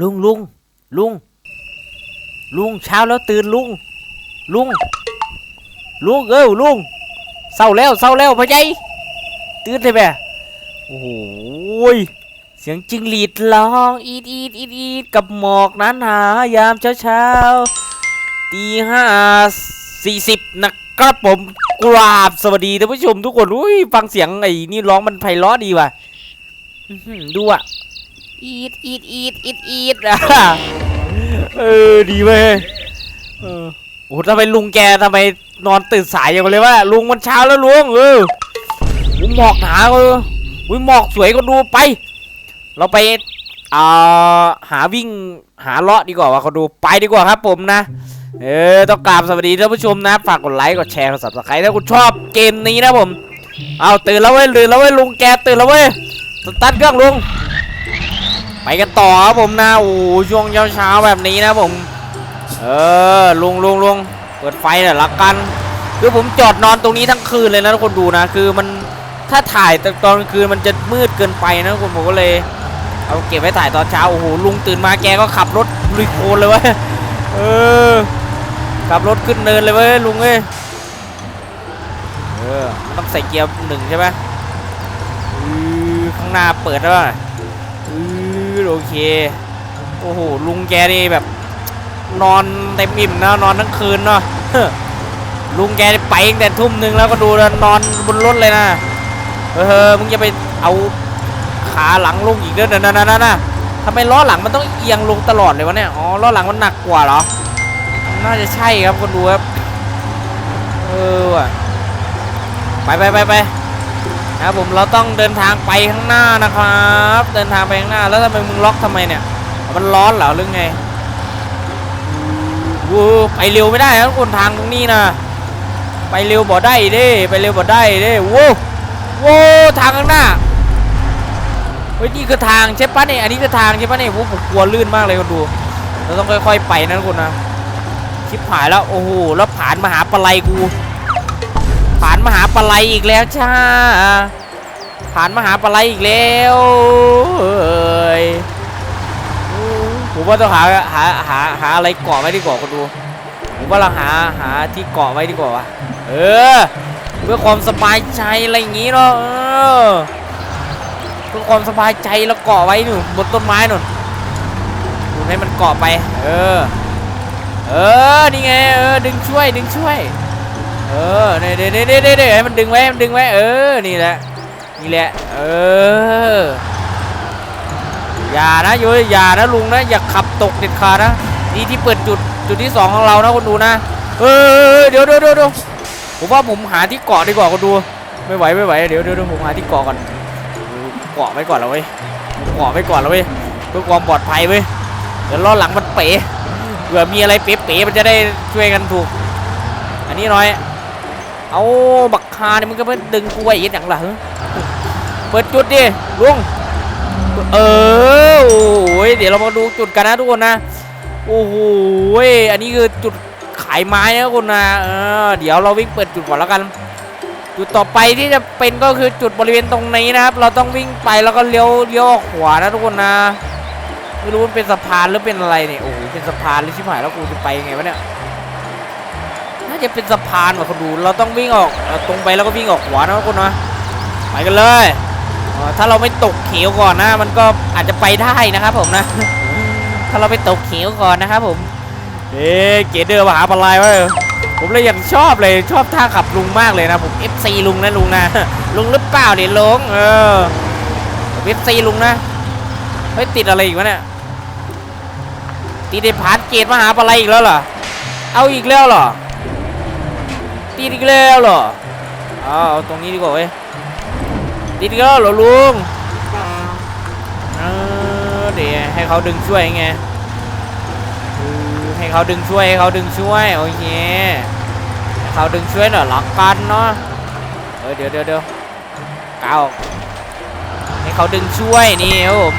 ลุงลุงลุง ลุงเช้าแล้วตื่นลุง ลุง ลุงเอ้าลุงเศร้าแล้วเศร้าแล้วพ่อใหญ่ตื่นเลยแม่โอ้โหยเสียงจิงหรีดร้องอีดอีดอีดอีดกับหมอกนั้นหายามเช้าเช้าตีห้าสี่สิบนะครับผมกราบสวัสดีท่านผู้ชมทุกคนอุ้ยฟังเสียงไอ้นี่ร้องมันไพเราะดีว่ะดูอะ อีดอีดอีดอีดอีดอะเออดีเว้ยเออโอ้ทำไมลุงแกทำไมนอนตื่นสายอย่างเลยวะลุงมันเช้าแล้วลุงเอออุ้ยหมอกหนาเอออุ้ยหมอกสวยก็ดูไป เราไปอ่าหาวิ่งหาเลาะดีกว่าว่าเขาดูไปดีกว่าครับผมนะเออต้องกราบสวัสดีท่านผู้ชมนะฝากกดไลค์กดแชร์กด subscribe ถ้าคุณชอบเกมนี้นะผมเอาตื่นแล้วเว้ยตื่นแล้วเว้ยลุงแกตื่นแล้วเว้ยสตาร์ทเครื่องลุง ไปกันต่อครับผมนะโอ้โหช่วงเช้าๆแบบนี้นะผม เออลุงลุงลุงเปิดไฟหน่อยละกัน คือผมจอดนอนตรงนี้ทั้งคืนเลยนะทุกคนดูนะ คือมันถ้าถ่ายตอนกลางคืนมันจะมืดเกินไปนะทุกคนผมก็เลย เอาเก็บไว้ถ่ายตอนเช้าโอ้โหลุงตื่นมาแกก็ขับรถลุยโคลนเลยว้ยเออขับรถขึ้นเนินเลยเว้ยลุงเอ้ยเออมันต้องใส่เกียร์หนึ่งใช่ไหมข้างหน้าเปิดแล้ว อโอเคโอ้โหลุงแกนี่แบบ นอนเต็มอิ่มนะนอนทั้งคืนเนาะลุงแกไปตั้งแต่ทุ่มหนึ่งแล้วก็ดูนอนบนรถเลยนะเออมึงจะไปเอาขาหลังลงอีกเด้อนั่นนั่นนั่นนะทำไมล้อหลังมันต้องเอียงลงตลอดเลยวะเนี่ยอ๋อล้อหลังมันหนักกว่าเหรอน่าจะใช่ครับคนดูครับเออไปไปไปไป ครับผมเราต้องเดินทางไปข้างหน้านะครับ เดินทางไปข้างหน้าแล้วทำไมมึงล็อกทำไมเนี่ย มันร้อนเหรอหรือไงวูไปเร็วไม่ได้นะคนทางตรงนี้นะไปเร็วบ่ได้เด้ไปเร็วบ่ได้เด้ว้โว้ทางข้างหน้าเฮ้ยนี่คือทางใช่ปะเนี่ยอันนี้คือทางใช่ปะเนี่ยผมกลัวลื่นมากเลยคนดู เราต้องค่อยๆไปนะทุกคนนะชิบหายแล้วโอ้โหแล้วผ่านมหาปลัยกู ผ่านมหาปลัยอีกแล้วจ้า ผ่านมหาปลัยอีกแล้วผมว่าต้องหาหาหาหาอะไรเกาะไว้ดีกว่าคนดูผมว่าเราหาหาที่เกาะไว้ดีกว่าวะเออ เพื่อความสบายใจอะไรอย่างงี้เนาะเพื่อความสบายใจแล้วเกาะไว้หนูบนต้นไม้หนุนดูให้มันเกาะไป เออ เออ นี่ไง เออ ดึงช่วย ดึงช่วย เออเดี๋ยเดี๋ยวเดี๋ยวเดี๋ยให้มันดึงไว้มันดึงไว้เออนี่แหละนี่แหละเอออย่านะโยอย่านะลุงนะอย่าขับตกเด็ดขาดนะนี่ที่เปิดจุดจุดที่สองของเรานะคนดูนะเออเดี๋ยวเดี๋ยวเดี๋ยวผมว่าผมหาที่เกาะดีกว่าคนดูไม่ไหวไม่ไหวเดี๋ยวเดี๋ยวเดี๋ยวผมหาที่เกาะก่อนเกาะไว้ก่อนแล้วเว้ยเกาะไว้ก่อนแล้วเว้ยเพื่อความปลอดภัยเว้ยเดี๋ยวล้อหลังมันเป๋เผื่อมีอะไรเป๋ๆมันจะได้ช่วยกันถูก อันนี้น่อย เอาบักคาเนี่ยมึงก็มาดึงกูไว้อยังล่ะฮะเปิดจุดดิลุงเออโอ้ยเดี๋ยวเรามาดูจุดกันนะทุกคนนะโอ้โหอันนี้คือจุดขายไม้นะทุกคนนะเออเดี๋ยวเราวิ่งเปิดจุดก่อนแล้วกัน จุดต่อไปที่จะเป็นก็คือจุดบริเวณตรงนี้นะครับ เราต้องวิ่งไปแล้วก็เลี้ยวเลี้ยวอขวานะทุกคนนะไม่รู้มันเป็นสะพานหรือเป็นอะไรเนี่ยโอ้โหเป็นสะพานหรือชิบหายแล้วกูจะไปยังไงวะเนี่ย จะเป็นสะพานว่ะคนดู เราต้องวิ่งออกตรงไปแล้วก็วิ่งออกขวานะทุกคนนะไปกันเลยถ้าเราไม่ตกเขียวก่อนนะ มันก็อาจจะไปได้นะครับผมนะ ถ้าเราไปตกเขียวก่อนนะครับผม เอ๊เกเดอร์มหาปลายไว้ผมเลยยังชอบเลยชอบท่าขับลุงมากเลยนะผม FC ลุงนะลุงนะลุงหรือเปล่าเนี่ยลุงเออผม FC ลุงนะเฮ้ยติดอะไรอีกวะเนี่ยติดไอ้ผานเกตมหาปลายอีกแล้วเหรอเอาอีกแล้วเหรอ ติดอีกแล้วเหรอเอาตรงนี้ดีกว่าเว้ยติดอีกแล้วเหรอลุงเออเดี๋ยวให้เขาดึงช่วยไงให้เขาดึงช่วยให้เขาดึงช่วยโอเคให้เขาดึงช่วยหน่อยละกันเนาะเออเดี๋ยวเดี๋ยวเดี๋ยวก้าวให้เขาดึงช่วยนี่ครับผม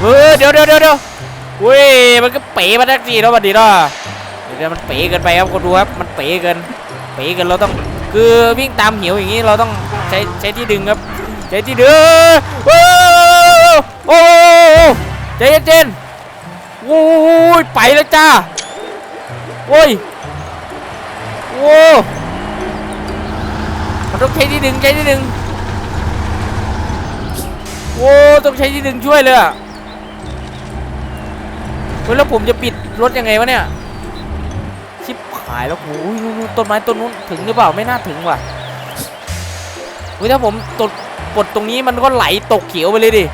เออเดี๋ยวเดี๋ยวเดี๋ยวเดี๋ยวเว้ยมันก็เป๋มาทักทีแล้วบัดนี้เนาะเดี๋ยวเดี๋ยวมันเป๋เกินไปครับคนดูครับมันเป๋เกิน ปกันเราต้องคือวิ่งตามหิวอย่างนี้เราต้องใช้ใช้ที่ดึงครับใช้ที่ดึงโอ้โหใจเย็นโอ้ยไปแล้วจ้าโอ้ยโอ้ต้องใช้ที่ดึงใช้ที่ดึงโอ้ต้องใช้ที่ดึงช่วยเลยอะแล้วผมจะปิดรถยังไงวะเนี่ยายแล้วกูต้นไม้ต้นนู้นถึงหรือเปล่าไม่น่าถึงว่ะเฮ้ยถ้าผมตดปดตรงนี้มันก็ไหลตกเขียวไปเลยดิ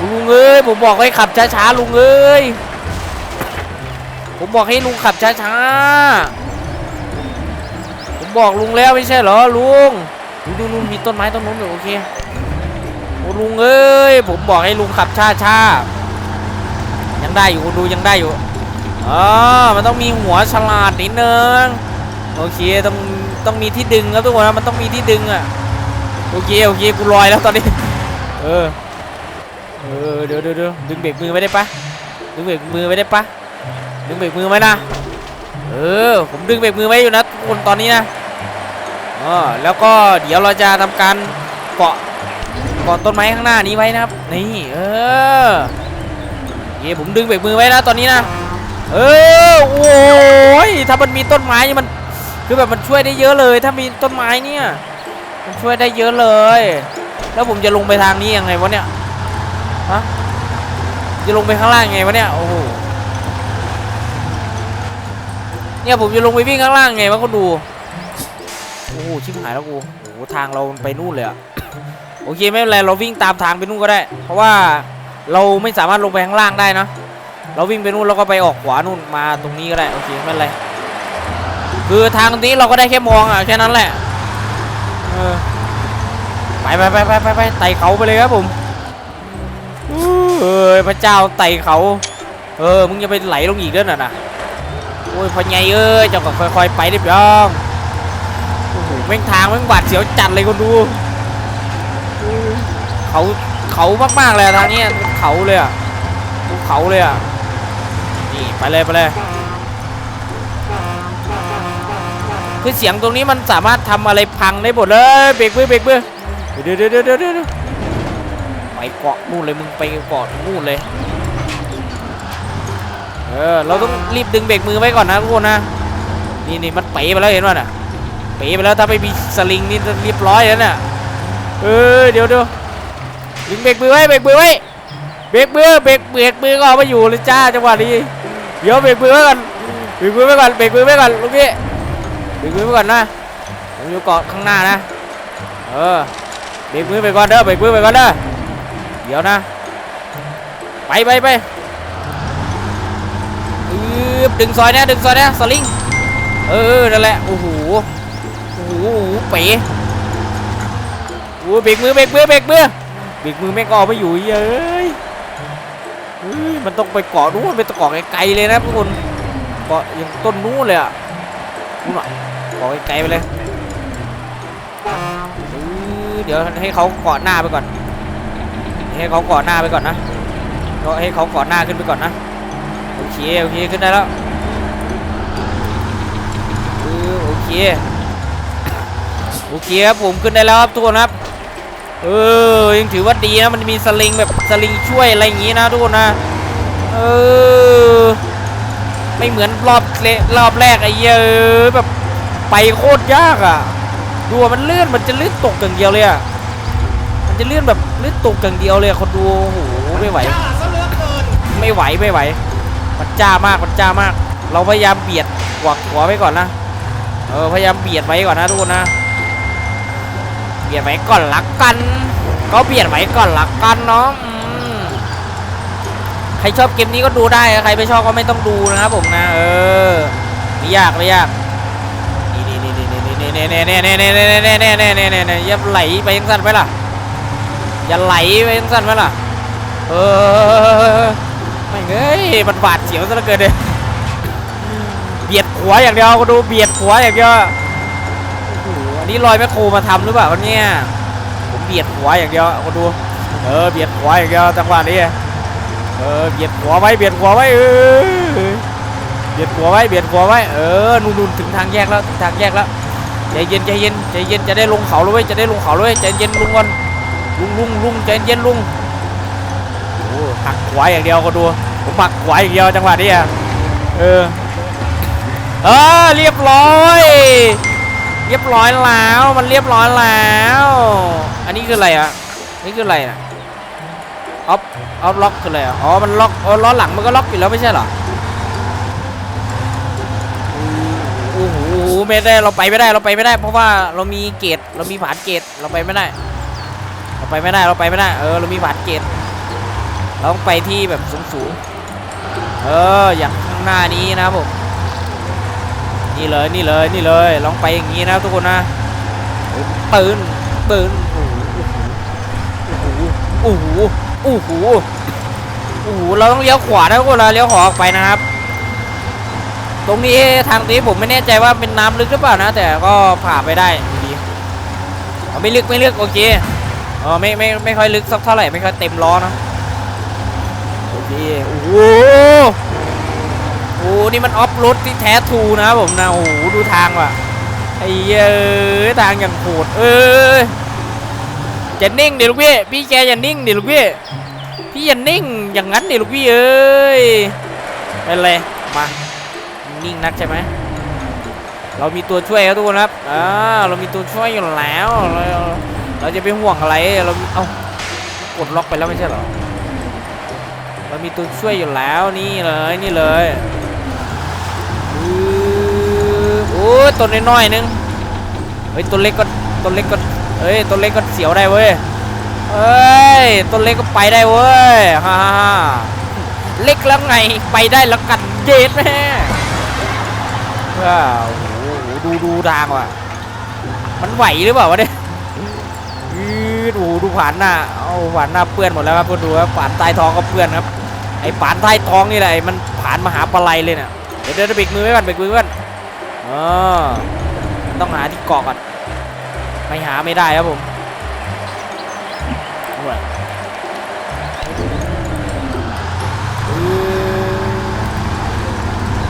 ลุงเอ้ยผมบอกให้ขับช้าๆลุงเอ้ยผมบอกให้ลุงขับช้าๆผมบอกลุงแล้วไม่ใช่เหรอลุงดูนู่นมีต้นไม้ต้นนู้นอยู่โอเคโอ้ลุงเอ้ยผมบอกให้ลุงขับช้าๆยังได้อยู่ดูยังได้อยู่ อ๋อมันต้องมีหัวฉลาดนิดนึงโอเคต้องต้องมีที่ดึงครับทุกคนนะมันต้องมีที่ดึงอะโอเคโอเคกูลอยแล้วตอนนี้ เออเออเดี๋ยวเดี๋ยวดึงเบรกมือไว้ได้ปะดึงเบรกมือไว้ได้ปะดึงเบรกมือไว้นะเออผมดึงเบรกมือไว้อยู่นะทุกคนตอนนี้นะอ๋อแล้วก็เดี๋ยวเราจะทำการเกาะเกาะต้นไม้ข้างหน้านี้ไว้นะครับนี่เออโอเคผมดึงเบรกมือไว้นะตอนนี้นะ เออโอ้ยถ้ามันมีต้นไม้นี่มันคือแบบมันช่วยได้เยอะเลย ถ้ามีต้นไม้เนี่ย มันช่วยได้เยอะเลย แล้วผมจะลงไปทางนี้ยังไงวะเนี่ยฮะจะลงไปข้างล่างยังไงวะเนี่ยโอ้โหเนี่ยผมจะลงไปวิ่งข้างล่างไงวะก็ดูโอ้โหชิบหายแล้วกูโอ้โหทางเราไปนู่นเลยอะโอเคไม่เป็นไรเราวิ่งตามทางไปนู่นก็ได้ เพราะว่าเราไม่สามารถลงไปข้างล่างได้นะ เราวิ่งไปนู่นแล้วก็ไปออกขวานู่นมาตรงนี้ก็ได้โอเคไม่เป็นไรคือทางนี้เราก็ได้แค่มองอะแค่นั้นแหละไปไปไปไปไปไปไต่เขาไปเลยครับผมเออพระเจ้าไต่เขา เออมึงจะไปไหลลงอีกเด้อน่ะนะโอ้ยพอไงเอ้ยจ้าก็ค่อยๆไปดิพี่น้องโอ้โหแม่งทางแม่งบาดเสียวจัดเลยคนดูเขาเขามากๆเลยทางนี้เขาเลยอะภูเขาเลยอะ นี่ไปเลยไปเลยคือเสียงตรงนี้มันสามารถทำอะไรพังได้หมดเลยเบรกมือเบรกเดี๋ยวเดี๋ยวเดี๋ยวเดี๋ยวเดี๋ยวไปเกาะนู่นเลยมึงไปเกาะนู่นเลยเออเราต้องรีบดึงเบรกมือไว้ก่อนนะทุกคนนะนี่นี่มันเป๋ไปแล้วเห็นป่ะน่ะเป๋ไปแล้วถ้าไม่มีสลิงนี่เรียบร้อยแล้วน่ะเออเดี๋ยวเดี๋ยวดึงเบรกมือไว้เบรกมือไว้เบรกมือเบรกเบรกมือก็เอาไมาอยู่เลยจ้าจังหวะนี้ เดี๋ยวเบรกมือไว้ก่อนเบรกมือไว้ก่อนเบรกมือไว้ก่อนลูกพี่เบรกมือไว้ก่อนนะผมอยู่เกาะข้างหน้านะเออเบรกมือไปก่อนเด้อเบรกมือไปก่อนเด้อเดี๋ยวนะไปไปไปดึงซอยเนี้ยดึงซอยเนี้ยสลิงเออนั่นแหละโอ้โหโอ้โหเป๋โอ้เบรกมือเบรกมือเบรกมือเบรกมือแม่งก็เอไม่อยู่เย้ยเฮ้ย มันต้องไปเกาะนู้นไปเกาะไกลๆเลยนะทุกคนเกาะอย่างต้นนู้นเลยอะนู้นอะเกาะไกลๆไปเลยเดี๋ยวให้เขาเกาะหน้าไปก่อน ให้เขาเกาะหน้าไปก่อนนะก็ให้เขาเกาะหน้าขึ้นไปก่อนนะโอเคโอเคขึ้นได้แล้วโอเคโอเคครับผมขึ้นได้แล้วครับทุกคนครับ เออยังถือว่าดีนะมันมีสลิงแบบสลิงช่วยอะไรอย่างงี้นะทุกคนนะเออไม่เหมือนรอบเลรอบแรกไอ้เยอะแบบไปโคตรยากอะดูมันเลื่อนมันจะเลื่อนตกอย่างเดียวเลยอะมันจะเลื่อนแบบเลื่อนตกอย่างเดียวเลยคนดูโอ้โหไม่ไหว ไม่ไหวไม่ไหว มันจ้ามากมันจ้ามาก เราพยายามเบียดหวักหัวไว้ก่อนนะเออพยายามเบียดไว้ก่อนนะทุกคนนะ เบียดไว้ก่อนละกัน ก็เบียดไว้ก่อนละกันเนาะใครชอบเกมนี้ก็ดูได้ ใครไม่ชอบก็ไม่ต้องดูนะครับผมนะ เออไม่ยากไม่ยากนี่นี่นี่นี่นี่นี่นี่นี่นี่นี่นี่นี่นี่นี่นี่นี่อย่าไหลไปยังสั้นไปล่ะอย่าไหลไปยังสั้นไปล่ะ เออไม่เอ้ยมันบาดเสียวซะเหลือเกินเลยเบียดหัวอย่างเดียวก็ดูเบียดหัวอย่างเดียวันนี้ลอยแมคโครมาทำหรือเปล่าวันเนี้ยผมเบียดหัวอย่างเดียวคนดู เออเบียดหัวอย่างเดียวจังหวะนี้เออเบียดหัวไว้เบียดหัวไว้เออเบียดหัวไว้เบียดหัวไว้เออนู่นๆถึงทางแยกแล้วถึงทางแยกแล้วใจเย็นใจเย็นใจเย็นจะได้ลงเขาแล้วเว้ยจะได้ลงเขาแล้วเว้ยใจเย็นลุงก่อนลุงลุงลุงใจเย็นลุงโอ้หักหัวอย่างเดียวก็ดูผมปักขวอย่างเดียวจังหวะนี้อะเออเออเรียบร้อย เรียบร้อยแล้วมันเรียบร้อยแล้ว อันนี้คืออะไรอะนี่คืออะไรอะออฟออฟล็อกคืออะไรอะอ๋อมันล็อกอ๋อล้อหลังมันก็ล็อกอยู่แล้วไม่ใช่เหรอโอ้โหไม่ได้เราไปไม่ได้เราไปไม่ได้ เพราะว่าเรามีเกตเรามีผานเกตเราไปไม่ได้ เราไปไม่ได้เราไปไม่ได้ เออเรามีผานเกตเราต้องไปที่แบบสูงๆเอออย่างข้างหน้านี้นะผม นี่เลยนี่เลยนี่เลยลองไปอย่างนี้นะทุกคนนะปืนปืนโอ้โหโอ้โหโอ้โหโอ้โหเราต้องเลี้ยวขวานะทุกคนเราเลี้ยวขวาออกไปนะครับ ตรงนี้ทางนี้ผมไม่แน่ใจว่าเป็นน้ำลึกหรือเปล่านะ แต่ก็ผ่าไปได้ดีไม่ลึกไม่ลึกโอเคเออไม่ไม่ไม่ค่อยลึกสักเท่าไหร่ไม่ค่อยเต็มล้อนะโอเคโอ้โห อ้นี่มันออฟโรดที่แท้ทูนะครับผมนะโอ้โหดูทางว่ะไอ้เอ้ยทางอย่างโหดเออจะนิ่งเดิลูกพี่พี่แกอย่านิ่งเดิลูกพี่พี่อย่านิ่งอย่างนั้นเดิลูกพี่เอ้ยเป็นไรมานิ่งนักใช่ไหมเรามีตัวช่วยครับทุกคนครับอ่าเรามีตัวช่วยอยู่แล้วเราเราจะไปห่วงอะไรเราเอากดล็อกไปแล้วไม่ใช่หรอเรามีตัวช่วยอยู่แล้วนี่เลยนี่เลย โอ้ยตัวน้อยๆนึงเฮ้ยตัวเล็กก็ตัวเล็กก็เฮ้ยตัวเล็กก็เสียวได้เว้ยเฮ้ยตัวเล็กก็ไปได้เว้ยฮ่าฮเล็กแล้วไงไปได้แล้วกันเย็ดแม่ว้าวโอ้โหดูดูทางว่ะมันไหวหรือเปล่าวะเนี่ยอือดูดูผ่านหน้าเอาผ่านหน้าเปื้อนหมดแล้วครับพวกดูครับผ่านใต้ท้องก็เปื้อนครับไอ้ปานใต้ท้องนี่แหละมันผ่านมหาปลายเลยเนี่ย เดี๋ยวเดี๋ยวเบรกมือไว้ก่อนเบรกมือไว้ก่อนเออต้องหาที่เกาะก่อนไม่หาไม่ได้ครับผมด้วย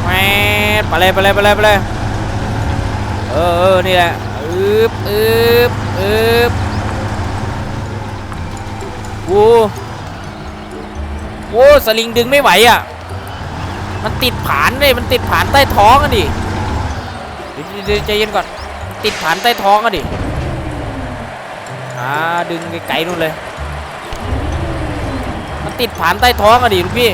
แมไปเลยไปเลยไปเลยไปเลยเออเออนี่แหละอึบอึบอึบวูโอ้สลิงดึงไม่ไหวอะ มันติดผานเลยมันติดผานใต้ท้องอะดิเดี๋ยวใจเย็นก่อน ติดผานใต้ท้องอะดิอ่าดึงไกลๆนู่นเลย มันติดผานใต้ท้องอะดิลูกพี่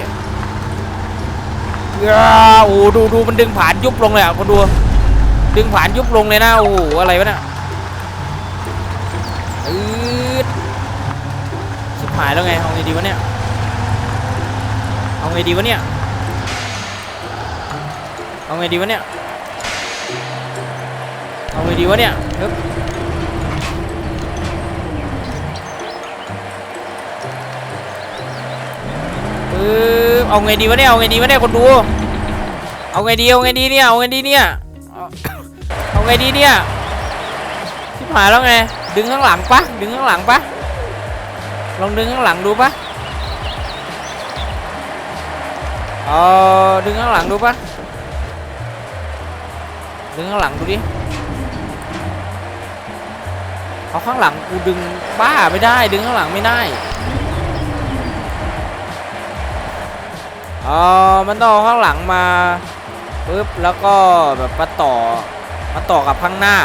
อ้โอ้ดูดูมันดึงผานยุบลงเลยอะคนดู ดึงผานยุบลงเลยนะโอ้โหอะไรวะเนี่ยอืดชิบหายแล้วไงเอาไงดีวะเนี่ยเอาไงดีวะเนี่ย เอาไงดีวะเนี่ย เอาไงดีวะเนี่ยฮึบปึ๊บเอาไงดีวะเนี่ย เอาไงดีวะเนี่ยคนดู เอาไงดี เอาไงดีเนี่ย เอาไงดีเนี่ยเอาเอาไงดีเนี่ยชิบหายแล้วไง ดึงข้างหลังปะดึงข้างหลังปะลองดึงข้างหลังดูปะเออดึงข้างหลังดูปะ ดึงข้างหลังดูดิเอาข้างหลังกูดึงบ้าไม่ได้ ดึงข้างหลังไม่ได้เออมันต้องเอาข้างหลังมาปึ๊บแล้วก็แบบมาต่อมาต่อกับข้างหน้า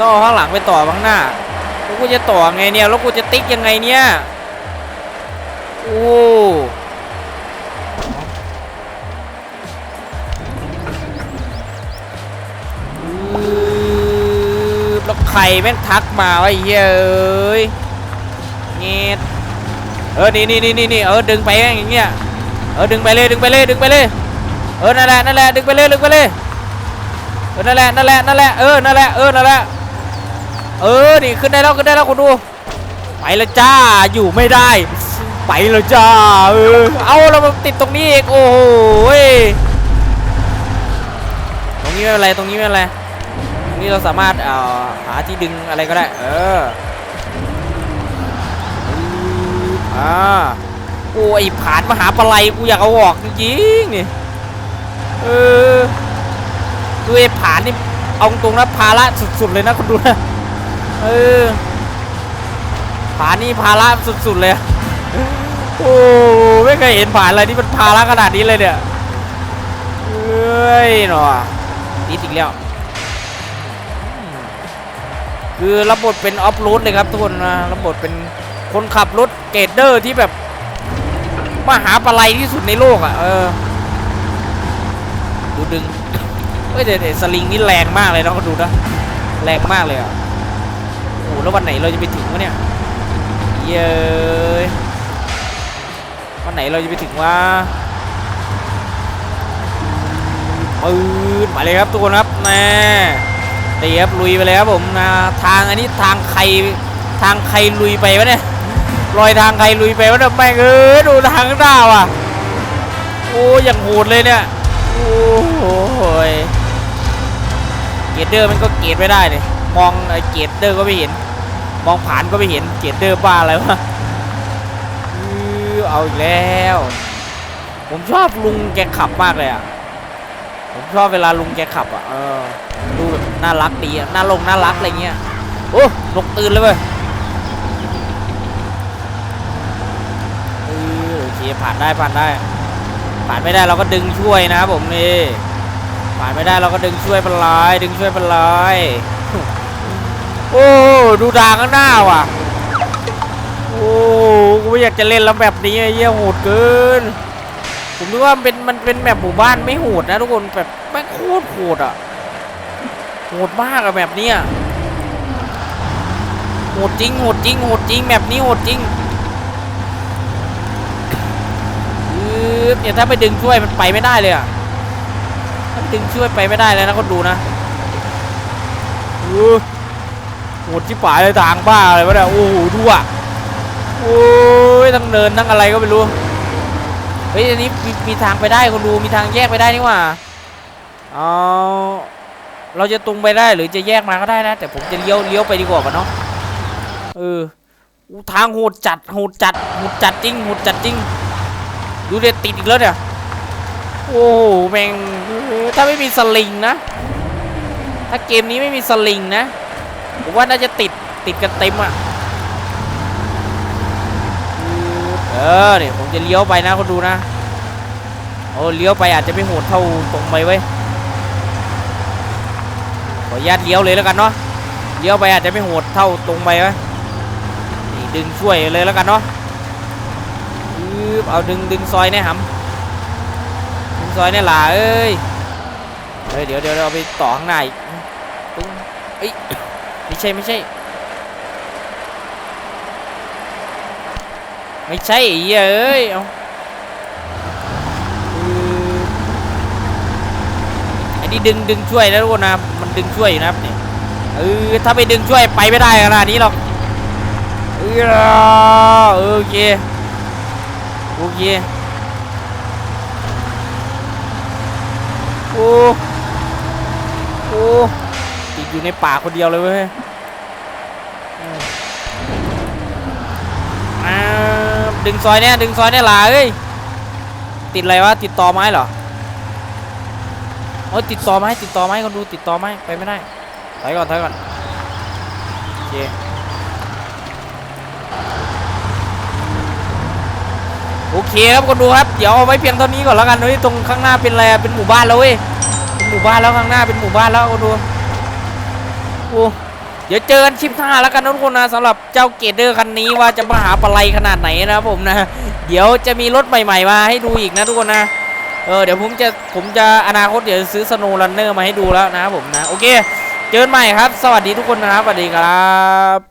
ต้องเอาข้างหลังไปต่อข้างหน้าแล้วกูจะต่อไงเนี่ยแล้วกูจะติ๊กยังไงเนี่ยโอ้ รแม่งทักมาว่าไอ้เหี้ยเอ้ยเงี้ยเออนี่นี่นี่นี่เออดึงไปอย่างเงี้ยเออดึงไปเลยดึงไปเลยดึงไปเลยเออนั่นแหละนั่นแหละดึงไปเลยดึงไปเลยเออนั่นแหละนั่นแหละนั่นแหละเออนั่นแหละเออนั่นแหละเออนี่ขึ้นได้แล้วขึ้นได้แล้วคุณดูไปล้วจ้าอยู่ไม่ได้ ไปล้วจ้าเออเอาเรามาติดตรงนี้เอีกโอ้โหยตรงนี้ไม่เป็นไรตรงนี้ไม่เป็นไร รงนี้เราสามารถอ่อหาที่ดึงอะไรก็ได้ เอออ่าโอ้ยผ่านมหาปลัยกูอยากเอาออกจริงๆนี่ เออคือไอ้ผ่านนี่เอาตรงนะภาระสุดๆเลยนะคุณดูนะ เออผ่านนี่ภาระสุดๆเลย โอะโอ้เคยเห็นผ่านอะไรที่มันพาละขนาดนี้เลยเนี่ยเอ้ยหนอติดอีกแล้ว คือรับบทเป็นออฟโรดเลยครับทุกคนนะรับบทเป็นคนขับรถเกรดเดอร์ที่แบบมหาปลัยที่สุดในโลกอะเออดูดึงเฮ้ยแต่แต่สลิงนี่แรงมากเลยนะก็ดูนะแรงมากเลยอะโอ้โหแล้ววันไหนเราจะไปถึงวะเนี่ยเย้ยวันไหนเราจะไปถึงว่าปืนมาเลยครับทุกคนครับแน่ เตียบลุยไปเลยครับผมนะทางอันนี้ทางใครทางใครลุยไปวะเนี่ยรอยทางใครลุยไปวะเนี่ยแม่งเอ้ยดูทางหน้าว่ะโอ้อย่างโหดเลยเนี่ยโอ้โหยเกรดเดอร์มันก็เกรดไม่ได้เลยมองไอเกรดเดอร์ก็ไม่เห็น มองผ่านก็ไม่เห็นเกรดเดอร์บ้าอะไรวะอื้อเอาอีกแล้ว ผมชอบลุงแกขับมากเลยอะผมชอบเวลาลุงแกขับอะเออ น่ารักดีอะน่าลงน่ารักอะไรเงี้ยโอ้นกตื่นเลยเว้ยเออโอเคผ่านได้ผ่านได้ ผ่านไม่ได้เราก็ดึงช่วยนะครับผมนี่ผ่านไม่ได้เราก็ดึงช่วยเป็นไรดึงช่วยเป็นไรโอ้ดูทางข้างหน้าว่ะโอ้กูไม่อยากจะเล่นแล้วแบบนี้ไอ้เหี้ยโหดเกินผมนึกว่ามันเป็นมันเป็นแบบหมู่บ้านไม่โหดนะทุกคนแบบแม่โคตรโหดอะ โหดมากอะแบบเนี้ยโหดจริงโหดจริงโหดจริงแบบนี้โหดจริงอือเนี่ยถ้าไปดึงช่วยมันไปไม่ได้เลยอะถ้าดึงช่วยไปไม่ได้เลยนะก็ดูนะโหดที่ป่ายเลยทางบ้าเลยวะเนี่ยโอ้โหดูอะโอ้ยทั้งเนินทั้งอะไรก็ไม่รู้เฮ้ยอันนี้มีมีทางไปได้คนดูมีทางแยกไปได้นี่หว่าเอา เราจะตรงไปได้หรือจะแยกมาก็ได้นะ แต่ผมจะเลี้ยวเลี้ยวไปดีกว่าปะเนาะเออทางโหดจัดโหดจัดโหดจัดจริงโหดจัดจริง ดูเด็ดติดอีกแล้วเนี่ยโอ้โหแม่งถ้าไม่มีสลิงนะ ถ้าเกมนี้ไม่มีสลิงนะผมว่าน่าจะติดติดกันเต็มอะเออเนี่ยผมจะเลี้ยวไปนะคนดูนะโอ้เลี้ยวไปอาจจะไม่โหดเท่าตรงไปเว้ย ขออนุญาตเลี้ยวเลยแล้วกันเนาะเลี้ยวไปอาจจะไม่โหดเท่าตรงไปเว้ยนี่ดึงช่วยเลยแล้วกันเนาะปึ๊บเอาดึงดึงซอยเนี่ยหำดึงซอยเนี่ยหล่าเอ้ยเฮ้ยเดี๋ยวเดี๋ยวเราไปต่อข้างหน้าอีกปึ้งเอ้ยไม่ใช่ไม่ใช่ ไม่ใช่เหี้ยเอ้ยเอาคือไอ้ นี่ดึงดึงช่วยนะทุกคนนะมันดึงช่วยอยู่นะครับเนี่ยเออถ้าไปดึงช่วยไปไม่ได้ขนาดนี้หรอกเออโอเคโอเคโอ้โอ้ติดอยู่ในป่าคนเดียวเลยเว้ยอ่าดึงซอยเนี่ยดึงซอยเนี่ยหลาเอ้ยติดอะไรวะติดต่อไม้เหรอ โอ้ยติดต่อไหมติดต่อไหมคนดูติดต่อไหมไปไม่ได้ถอยก่อนถอยก่อนโอเคโอเคครับคนดูครับเดี๋ยวเอาไว้เพียงเท่านี้ก่อนแล้วกันเฮ้ยตรงข้างหน้าเป็นอะไรเป็นหมู่บ้านแล้วเว้ยเป็นหมู่บ้านแล้วข้างหน้าเป็นหมู่บ้านแล้วคนดูโอ้เดี๋ยวเจอกันชิปหน้าแล้วกันทุกคนนะสำหรับเจ้าเกรดเดอร์คันนี้ว่าจะมหาปลัยขนาดไหนนะครับผมนะ เดี๋ยวจะมีรถใหม่ ๆ มาให้ดูอีกนะทุกคนนะ เออเดี๋ยวผมจะผมจะอนาคตเดี๋ยวซื้อสโนว์รันเนอร์มาให้ดูแล้วนะครับผมนะ โอเค เจอกันใหม่ครับ สวัสดีทุกคนนะครับสวัสดีครับ